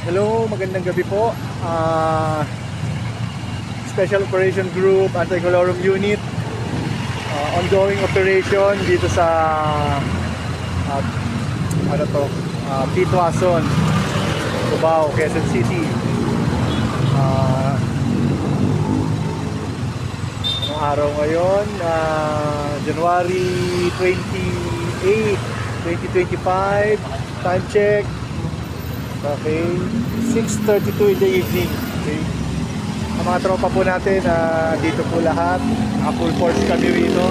Hello, magandang gabi po. Ah, Special Operation Group, Anti-Colorum Unit. Ah, ongoing operation dito sa ah, ano to? Uh, Pitwason, Cubao, Quezon City. Ah, anong araw ngayon? Ah, January 28, 2025. Time check. Okay. 6.32 in the evening. Okay. Ang mga tropa po natin, ah, dito po lahat. Naka full force kami rito.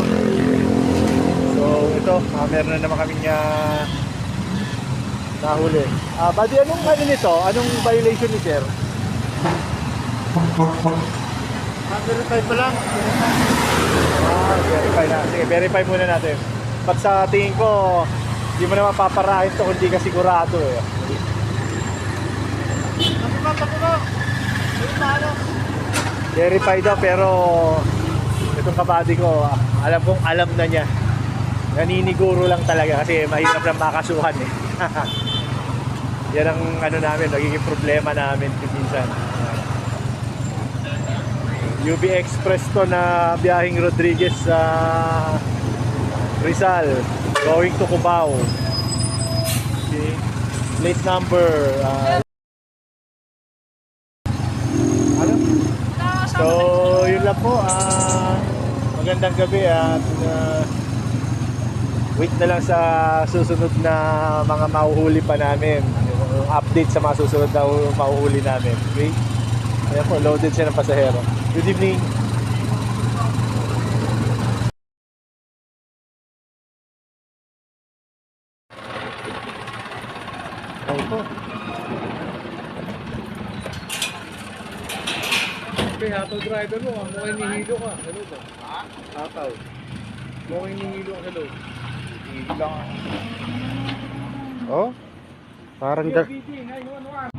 So, ito, ah, meron na naman kaming ah, nahuli. Ah, buddy, anong ano nito? Anong violation ni sir? Ah, verify pa lang. Ah, verify na. Sige, verify muna natin. Pag sa tingin ko, hindi mo na mapaparahin to kung di ka sigurado eh. Verify daw pero itong kabady ko, alam kong alam na niya. Naniniguro lang talaga kasi mahirap lang makasuhan eh. Yan ang ano namin, nagiging problema namin minsan. UB Express to na biyahing Rodriguez sa Rizal going to Cubao. Okay. Plate number uh, ano? So, lang po. ah magandang gabi at ah, wait na lang sa susunod na mga mahuhuli pa namin. Yung update sa mga susunod na mahuhuli namin. Okay? Ayan po, loaded siya ng pasahero. Good evening. Ayun po. Okay, hataw driver mo. ah. Mukhang nihilo ka. Hello ba? Ha? Hataw. Mukhang nihilo ka. Hello. Hihilo lang. Oh? Parang... BT 911.